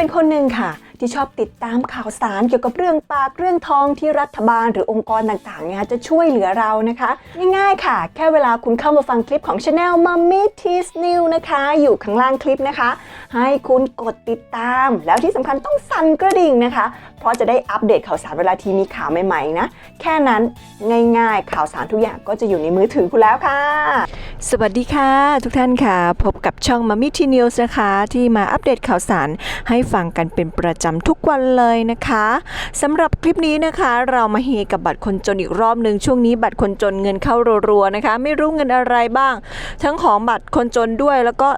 เป็นคนหนึ่งค่ะ ที่ชอบติดตามข่าวสารเกี่ยวกับเรื่องปากเรื่องทองที่รัฐบาลหรือองค์กรต่างๆเนี่ยจะช่วยเหลือเรานะคะ ง่ายๆค่ะ แค่เวลาคุณเข้ามาฟังคลิปของ Channel Mummy Teas New นะคะ อยู่ข้างล่างคลิปนะคะ ให้คุณกดติดตาม แล้วที่สำคัญต้องสั่นกระดิ่งนะคะ เพราะจะได้อัปเดตข่าวสารเวลาทีมีข่าวใหม่ๆนะ แค่นั้นง่ายๆ ข่าวสารทุกอย่างก็จะอยู่ในมือถือคุณแล้วค่ะ สวัสดีค่ะ ทุกท่านค่ะ พบกับช่องม m มี่ทีนิวส์นะคะ ที่มาอัปเดตข่าวสารให้ฟังกันเป็นประจำทุกวันเลยนะคะสำหรับคลิปนี้นะคะ เรามาเฮกับบัตรคนจนอีกรอบหนึ่งช่วงนี้บัตรคนจนเงินเข้ารัวๆนะคะ ไม่รู้เงินอะไรบ้าง ทั้งของบัตรคนจนด้วยแล้วก็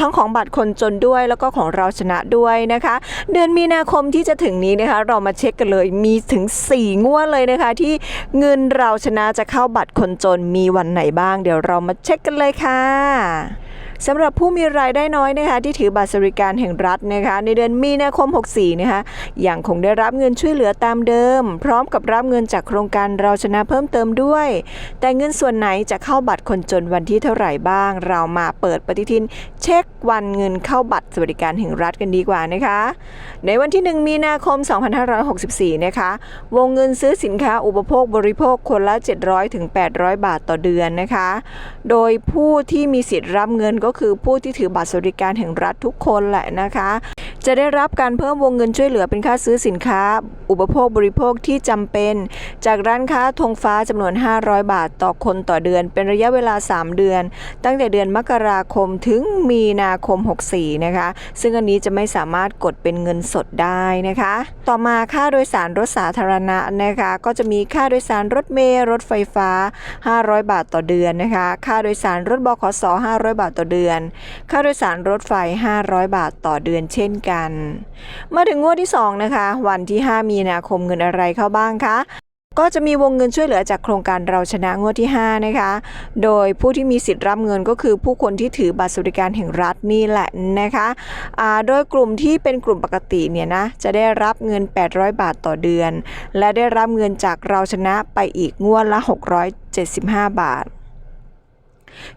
ทั้งของบัตรคนจนด้วยแล้วก็ของเราชนะด้วยนะคะ เดือนมีนาคมที่จะถึงนี้นะคะ เรามาเช็คกันเลยมีถึง 4 งวดเลยนะคะ ที่เงินเราชนะจะเข้าบัตรคนจนมีวันไหนบ้าง เดี๋ยวเรามาเช็คกันเลยค่ะ สำหรับผู้มีรายได้น้อยนะคะที่ถือบัตรสวัสดิการแห่งรัฐนะคะในเดือนมีนาคม 64 นะคะยังคงได้รับเงินช่วยเหลือตามเดิม พร้อมกับรับเงินจากโครงการเราชนะเพิ่มเติมด้วย แต่เงินส่วนไหนจะเข้าบัตรคนจนวันที่เท่าไหร่บ้าง เรามาเปิดปฏิทิน เช็ควันเงินเข้าบัตรสวัสดิการแห่งรัฐกันดีกว่านะคะ ในวันที่ 1 มีนาคม 2564 นะคะ วงเงินซื้อสินค้าอุปโภคบริโภคคนละ 700ถึง800 บาทต่อเดือนนะคะ โดยผู้ที่มีสิทธิ์รับเงินก็ก็คือผู้ที่ถือบัตรสวัสดิการแห่งรัฐทุกคนแหละนะคะ จะได้รับการเพิ่มวงเงินช่วยเหลือเป็นค่าซื้อสินค้า อุปโภคบริโภคที่จำเป็น จากร้านค้าธงฟ้าจำนวน 500 บาทต่อคนต่อเดือน เป็นระยะเวลา 3 เดือน ตั้งแต่เดือนมกราคมถึงมีนาคม 64 นะคะ ซึ่งอันนี้จะไม่สามารถกดเป็นเงินสดได้นะคะ ต่อมาค่าโดยสารรถสาธารณะนะคะ ก็จะมีค่าโดยสารรถเมล์รถไฟฟ้า 500 บาทต่อเดือนนะคะ ค่าโดยสารรถบขส500 บาทต่อเดือน ค่าโดยสารรถไฟ 500 บาทต่อเดือนเช่นกันมาถึงงวดที่ 2 นะคะ วันที่ 5 มีนาคมเงินอะไรเข้าบ้างคะก็จะมีวงเงินช่วยเหลือจากโครงการเราชนะงวดที่ 5 นะคะ โดยผู้ที่มีสิทธิ์รับเงินก็คือผู้คนที่ถือบัตรสวัสดิการแห่งรัฐนี่แหละนะคะโดยกลุ่มที่เป็นกลุ่มปกติเนี่ยนะจะได้รับเงิน 800 บาทต่อเดือน และได้รับเงินจากเราชนะไปอีกงวดละ 675 บาท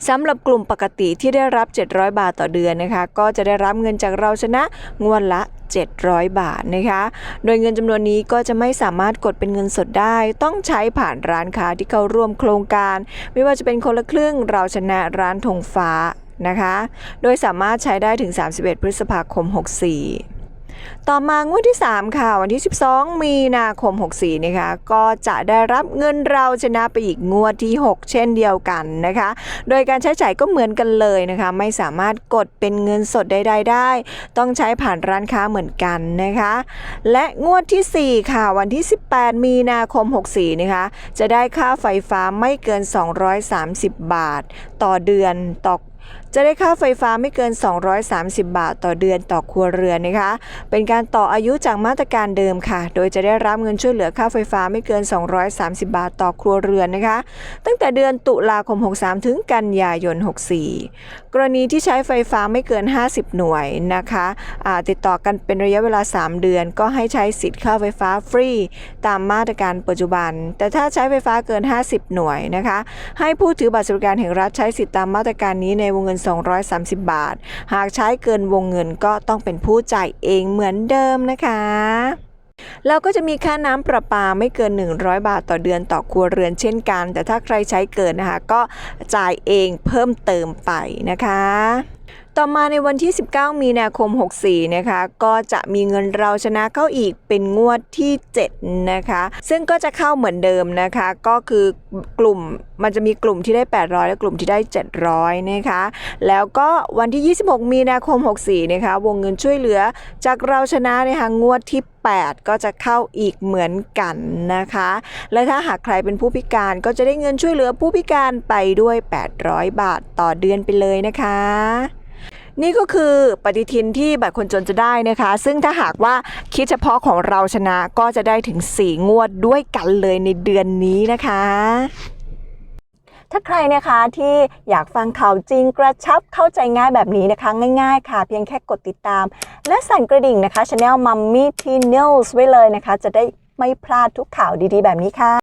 สำหรับกลุ่มปกติที่ได้รับ 700 บาทต่อเดือนนะคะ ก็จะได้รับเงินจากเราชนะงวดละ 700 บาทนะคะ โดยเงินจำนวนนี้ก็จะไม่สามารถกดเป็นเงินสดได้ ต้องใช้ผ่านร้านค้าที่เข้าร่วมโครงการ ไม่ว่าจะเป็นคนละครึ่งเราชนะร้านธงฟ้านะคะ โดยสามารถใช้ได้ถึง 31 พฤษภาคม 64 ต่อมางวดที่ 3 ค่ะ วันที่ 12 มีนาคม 64 นะคะ ก็จะได้รับเงินเราชนะไปอีกงวดที่ 6 เช่นเดียวกันนะคะ โดยการใช้จ่ายก็เหมือนกันเลยนะคะ ไม่สามารถกดเป็นเงินสดใด ๆ ได้ ต้องใช้ผ่านร้านค้าเหมือนกันนะคะ และงวดที่ 4 ค่ะ วันที่ 18 มีนาคม 64 นะคะ จะได้ค่าไฟฟ้าไม่เกิน 230 บาท ต่อเดือนต่อจะได้ค่าไฟฟ้าไม่เกิน 230 บาทต่อเดือนต่อครัวเรือนนะคะ เป็นการต่ออายุจากมาตรการเดิมค่ะ โดยจะได้รับเงินช่วยเหลือค่าไฟฟ้าไม่เกิน 230 บาทต่อครัวเรือนนะคะ ตั้งแต่เดือนตุลาคม 63 ถึงกันยายน 64 กรณีที่ใช้ไฟฟ้าไม่เกิน 50 หน่วยนะคะอ่าติดต่อกันเป็นระยะเวลา 3 เดือน ก็ให้ใช้สิทธิ์ค่าไฟฟ้าฟรี ตามมาตรการปัจจุบัน แต่ถ้าใช้ไฟฟ้าเกิน 50 หน่วยนะคะ ให้ผู้ถือบัตรสวัสดิการแห่งรัฐใช้สิทธิตามมาตรการนี้ในวงเงิน230 บาท หากใช้เกินวงเงินก็ต้องเป็นผู้จ่ายเองเหมือนเดิมนะคะเราก็จะมีค่าน้ำประปาไม่เกิน 100 บาทต่อเดือนต่อครัวเรือนเช่นกัน แต่ถ้าใครใช้เกินนะคะ ก็จ่ายเองเพิ่มเติมไปนะคะ ต่อมาในวันที่ 19 มีนาคม 64 นะคะ ก็จะมีเงินเราชนะเข้าอีกเป็นงวดที่ 7 นะคะ ซึ่งก็จะเข้าเหมือนเดิมนะคะ ก็คือกลุ่มมันจะมีกลุ่มที่ได้ 800 และกลุ่มที่ได้ 700 นะคะ แล้วก็วันที่ 26 มีนาคม 64 นะคะ วงเงินช่วยเหลือจากเราชนะนะคะงวดที่ 8 ก็จะเข้าอีกเหมือนกันนะคะ และถ้าหากใครเป็นผู้พิการก็จะได้เงินช่วยเหลือผู้พิการไปด้วย 800 บาทต่อเดือนไปเลยนะคะ นี่ก็คือปฏิทินที่บัตรคนจนจะได้นะคะ ซึ่งถ้าหากว่าคิดเฉพาะของเราชนะก็จะได้ถึง 4 งวดด้วยกันเลยในเดือนนี้นะคะ ถ้าใครนะคะที่อยากฟังข่าวจริงกระชับเข้าใจง่ายแบบนี้นะคะ ง่ายๆ ค่ะ เพียงแค่กดติดตาม และสั่นกระดิ่งนะคะ Channel Mummy T News ไว้เลยนะคะ จะได้ไม่พลาดทุกข่าวดีๆ แบบนี้ค่ะ